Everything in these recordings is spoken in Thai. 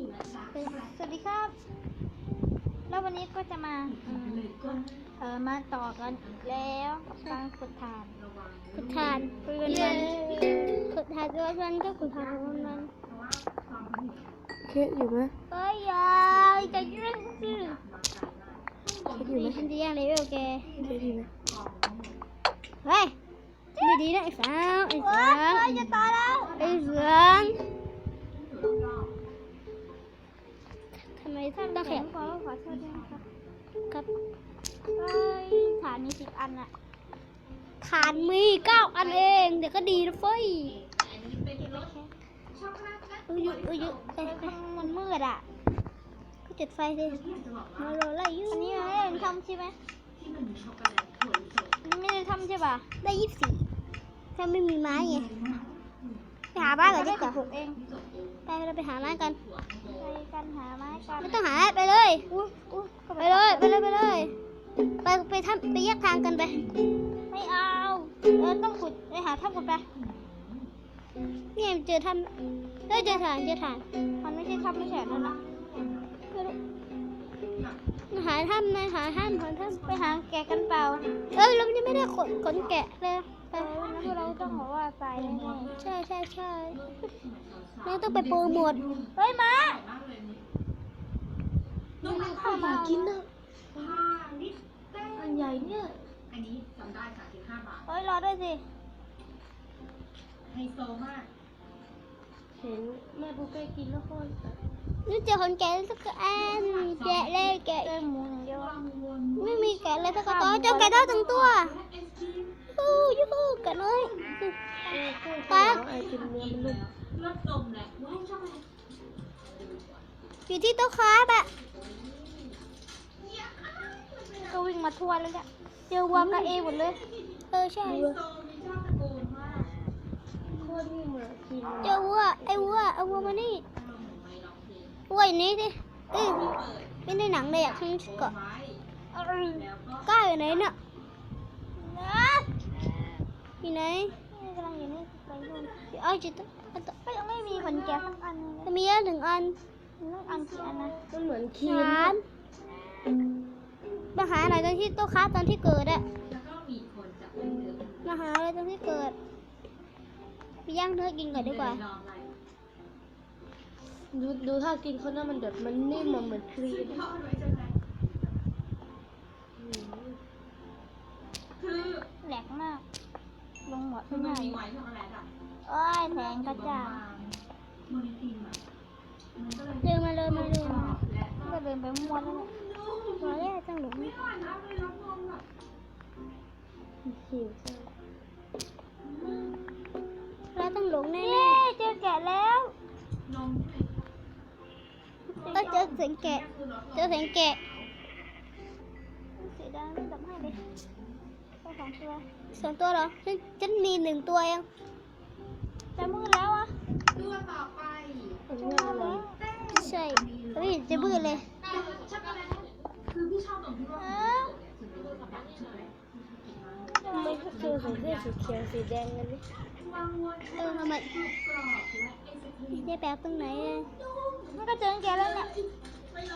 สวัสดีครับ แล้ววันนี้ก็จะมาอืมเออมาต่อกันอีกแล้วกับการขุดถ่านขุดทานคุยกันวันขุดทานวันวันก็ขุดทานวันวันเคสอยู่ไหมเฮ้ยยายจะยื่นสิเคสอยู่ไหมฉันจะแย่งเลเวลแกเคสอยู่ไหมเฮ้ยไม่ดีนะไอ้สาวไอ้สาวเฮ้ยจะตายแล้วไอ้เสือง ทำไมท่านต้องแข็แข็งงขอขอโทษด้วยนะครับครับเฮ้ยฐานมีสิบอันอะฐานมีเก้าอันเอง เดี๋ยวก็ดีนะเฟ้ยเอ้ยเอ้ยเอ้ยเอ้ยมันมืดอะก็จุดไฟสิมาโรยไล่ยุ่อันนี้ไม่ได้ทำใช่ไหมไม่ได้ทำใช่ป่ะ ได้ยี่สิบสี่ถ้าไม่มีไม้ไง ไปหาบ้านก่อนดีกว่าถูกเอง ไปเราไปหาไม้กัน ไปกันหาไม้กันไม่ต้องหาไปเลย อุ้ยอุ้ยข้าไปเลยไปเลยไปเลย ไปไปทำไปแยกทางกันไป ไม่เอา เออต้องขุดไปหาถ้ำขุดไปนี่เจอทำเฮ้ยเจอฐานเจอฐานมันไม่ใช่ถ้ำไม่ใช่นั่นนะหาถ้ำนะหาถ้ำหาถ้ไปหาแกะกันเปล่าำเอ้ยเรายังไม่ได้ขนขนแกะเลย ไปไปวันนั้นพวเราต้องบอกว่าตายแน่ใช่ใช่ใช่เราต้องไปโปรโมทเฮ้ยมาเข้ามากินนะอันใหญ่เนี่ยอันนี้จำได้ค่ะ15บาทเฮ้ยรอด้วยสิไฮโซมากเห็นแม่ปุ๊กเป้กินแล้วก็นี่เจอขนแกะสักอันแกะเลยแก่ไม่มีแกะเลยสักตัวเจอแกะได้ทั้งตัว ฮูยูฮูแกะน้อยปากไอติมเนื้อมันนุ่มรสนมแหละว้าอยู่ที่โต๊ะคราฟอะก็วิ่งมาทั่วแล้วเนี่ยเจอวัวกับเอหมดเลย เออใช่เจอวัวไอ้วัวเอาวัวมานี่วัวอย่างนี้สิเอ้ยไม่ได้หนังเลยอะคุณเกาะก้าวอยู่ไหนเนี่ย อยู่ไหนนี่กำลังอยู่นี่ไปนู่นเดี๋ยวเอาจิตตัวเอาตัวก็ยังไม่มีขนแกะสักอันเลยจะมีเยอะถึงอันมันต้องอันกี่อันนะมันเหมือนครีมสามมาหาหน่อยตอนที่โต๊ะคราฟตอนที่เกิดอะแล้วก็มีคนจับเป็นเนื้อมาหาเลยตอนที่เกิดไปย่างเนื้อกินก่อนดีกว่าลองอะไรดูดูถ้ากินเขาน่ามันแบบมันนิ่มอะเหมือนครีมทอดไว้ใช่ไหมคือแหลกมาก ลงหมดคือไม่มันได้มีไว้ช็อกโกแลตอะเอ้ยแสงกระจ่างโมนิติมอะมันก็เลยเดินมาเลยมาเลยกรอบและก็เดินไปมั่วแล้วเนี่ยมาเลยจังหลุมไม่หวานนะเลยรับนมอะหิวเราต้องหลงแน่เย้เจอแกะแล้วนมๆเออเจอเสียงแกะ เจอเสียงแกะสีแดงไม่ดับให้เลยเจ้าของตัว สองตัวเหรอฉันฉันมีหนึ่งตัวยังจะมืดแล้วอะตัวต่อไปอันนี้อะไรใช่เฮ้ยจะมืดเลยคือพี่ชอบตรงที่ว่าทำไมพวกเธอใส่เสื้อสีเขียวสีแดงกันนี่เออทำไมได้แปลตรงไหนเลยมันก็เจอแกแล้วเนี่ย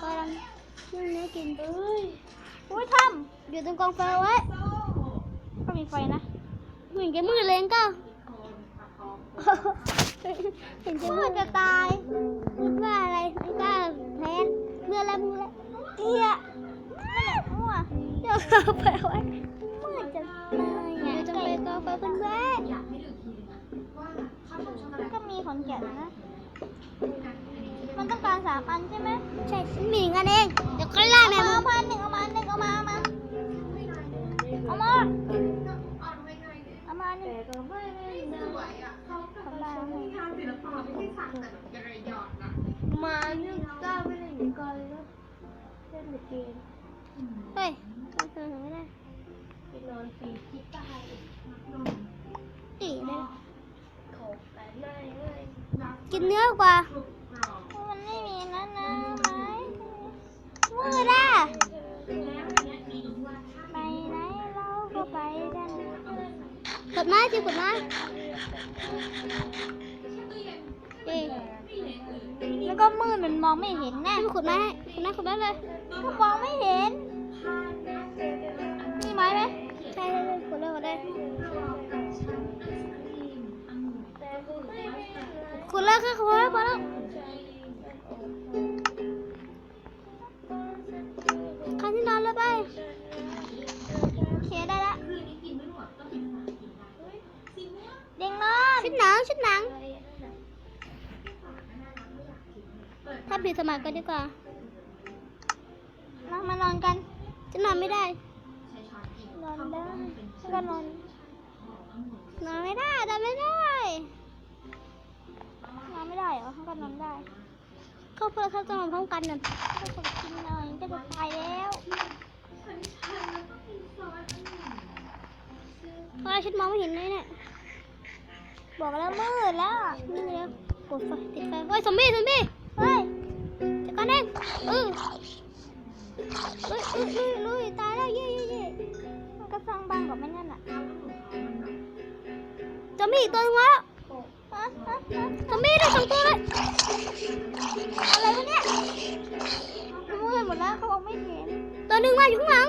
กำลังนึ่กินเอ้ยอุ้ยทำอยู่ตรงกองไฟไว้ มีไฟนะ เหมือนจะมืดเลยก็เห็นจะมืมืดดจะตายมืดว่าอะไรมันก็แพ้เมื่อแล้วมือแล้วเกียนั่นแหละมั่วเดี๋ยวกองไฟเอาไว้มืดจะตายอยู่ตรงไปกองไฟเพื่อนอยากให้ดูอีกทีนึงอะว่าชอบตรงช็อกโกแลมันตก็มีขนแกะนะมันต้องการสามอันใช่ไหมๆใช่ฉันมีกันเอง เดี๋ยวก็ล่ เล่นเกมเฮ้ยมันคือไม่ได้ไปนอนปีที่ใต้ตีเลยขอบแต่ไม่เลยกินเนื้อกว่า มันไม่มีนั่นนะไหมมืดอะไปไหนเราก็ไปกันกดไม้สิกดไม้เอ้ยแล้วมันก็มืดมันมองไม่เห็นนะให้มันขุดไม้ให้ขุดไม้ขุดไม้เลยก็ มองไม่เห็น มีไม้ไหมใช่ใช่ใช่ขุดเลยขุดเลยขุดเลยค่ะขุดเลยพอแล้วข้าที่นอนเลยไปโอเคได้ละเด้งนอนชุดหนังชุดหนัง ถ้าผิดสมัครกันดีกว่า มามานอนกัน จะนอนไม่ได้ นอนได้ก็นอน นอนไม่ได้นอนไม่ได้ นอนไม่ได้เหรอฉันก็นอนได้ เขาเพื่อเขาจะนอนพร้อมกันน่ะก็จะกินหน่อยก็จะตายแล้วเพราะชุดมองไม่เห็นเลยเนี่ย บอกแล้วมืดแล้วนี่เดี๋ยวกดไฟติดไฟเฮ้ยซอมบี้ซอมบี้เฮ้ยจัดการเองเออ ลุยลุยลุยลุยตายแล้วเย่เย่เย่มันก็สร้างบ้านกับแม่นั่นอะจะมีอีกตัวนึงแล้วจะฮะฮะซอมบี้ได้สองตัวเลยอะไรวะเนี่ยมันมืดหมดแล้วเขาบอกไม่เห็นตัวหนึ่งมาอยู่ข้างหลัง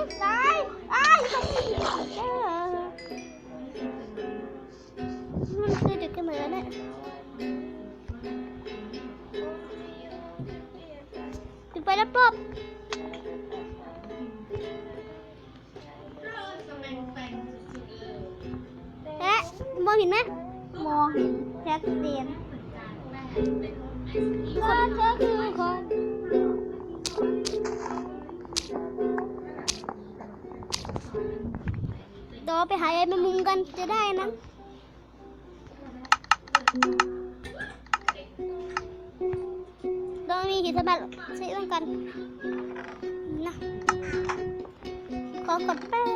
เห็นไหมมองเห็นชัดเจนคนเธอคือคนเดี๋ยวไปหาไอ้แมงมุมกันจะได้นะเรามีหินสมบัติใช้ร่วมกันนะขอกดแป๊บ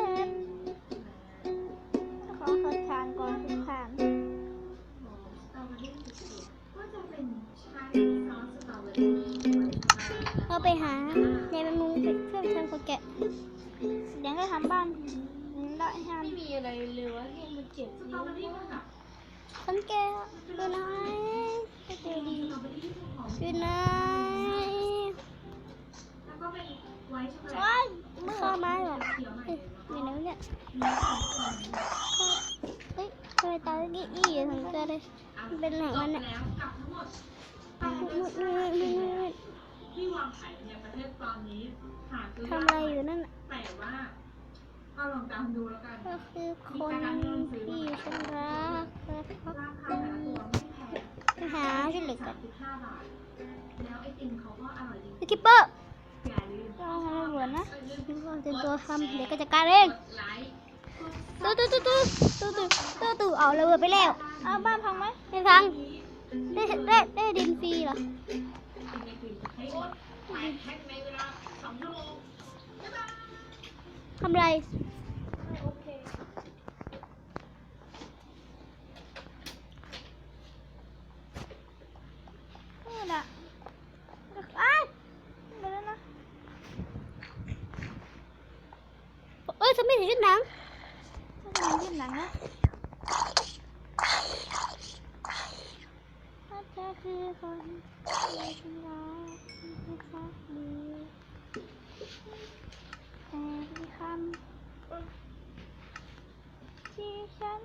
สังเกตดูน้อดูดีดูน้อยว้ายมือข้ามาเหรออยู่ไหนเนี่ยเฮ้ยทำไมตาเกี้ยี่อยู่ทั้งตัวเลยเป็นหนังมันเนี่ยทำอะไรอยู่นั่นแต่ว่า ก็ลองตามดูแล้วกันก็คือคนที่ฉันรักนะครับราคาแต่ละตัวไม่แพงไปหาที่เหล็กก่อนสิบห้าบาทแล้วไอติมเขาก็อร่อยจริงสกิปเปอร์อย่าลืมก็ทำให้เหมือนนะเตรียมตัวทำเดี๋ยวก็จัดการเองไลค์ตู้ตู้ตู้ตู้ตู้ตู้ตู้ตู้เอาระเบิดไปแล้ว เอาบ้านพังไหมไม่ฟัง ได้ได้ได้ดินฟรีเหรอให้หมดแปดแพ็คในเวลาสองชั่วโมง ทำไร นี่แหละอ้ายไปแล้วนะ เอ้ยสมิธชุดหนัง ถ้าจะมียื่น หลังนะถ้าเธอคือคนที่ฉันรักที่พักดีแต่ที่คำที่ฉัน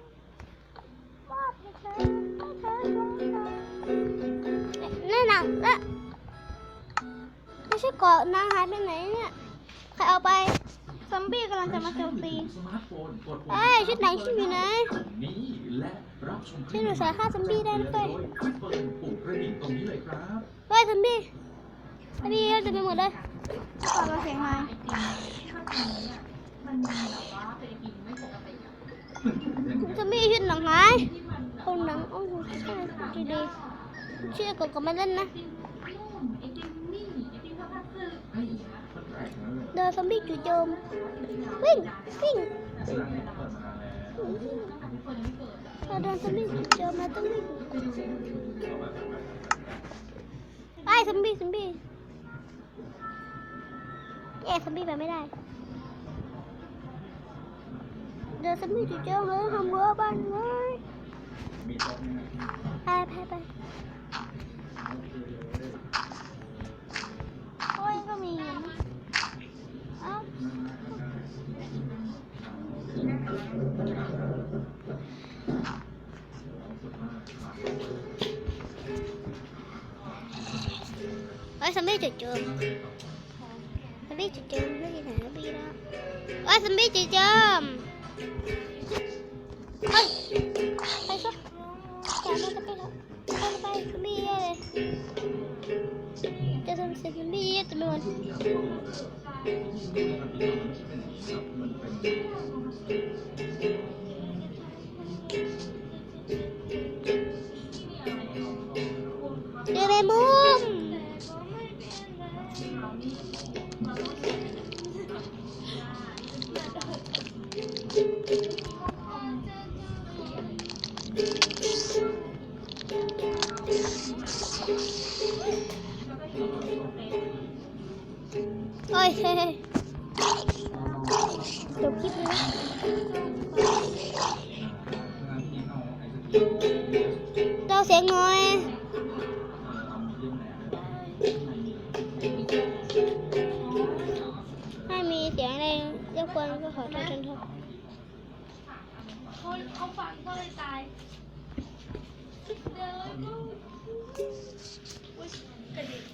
มอบให้เธอให้เธอจงจำนี่หนังละไม่ใช่เกาะนางหายไปไหนเนี่ย ใครเอาไป อมบี้กำลังจะมาเซลฟี่เอ้ยชุดไหนชุดอยู่ไหนช่วยหนูใส่ค่าซอมบี้ได้ด้วยเฮ้ยซอมบี้ซอมบี้เต็มไปหมดเลยต่อเรเสียงมาซอมบี้ชุดหนังหายคนหนังโอ้โหใช่ดีเชื่อกดก็ไม่เล่นนะ เดินซอมบี้จู่โจมวิ่งวิ่งเปิดมานานแล้วเราเดินซอมบี้จู่โจมเราต้องวิ่งไอ้ซอมบี้ซอมบี้เอ๊ะซอมบี้ไปไม่ได้เดินซอมบี้จู่โจมเราต้องทำรั้วบ้านเลยมีโต๊ะไหมไปไปไปครับ Ôi, sao biết trường trường? Sao biết trường trường? Nó đi nào biết đó. Ôi, sao biết trường trường? Ôi Ôi, sao? Chào nó tao biết đó Ôi nó bay không biết đây Tao không biết tụi mình โอ้ยเฮ้ยจคิดนะเราเสียงน้อยถ้ามีเสียงอะไรรบกวนก็ขอโทษทันทีเขาเขาฟังก็เลยตาย खुश करेगा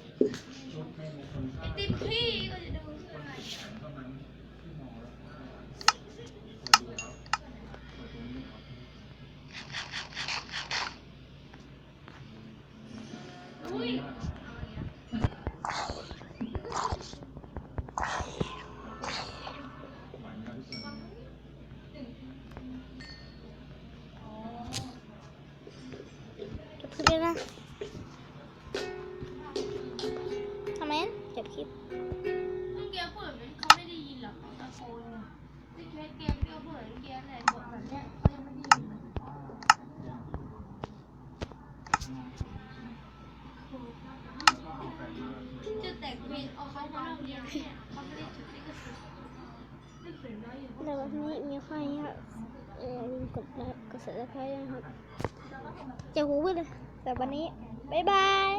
ผนะครับก็เสร็จแล้วครับเจ้าหูไปเลยแต่วันนี้ บ๊ายบาย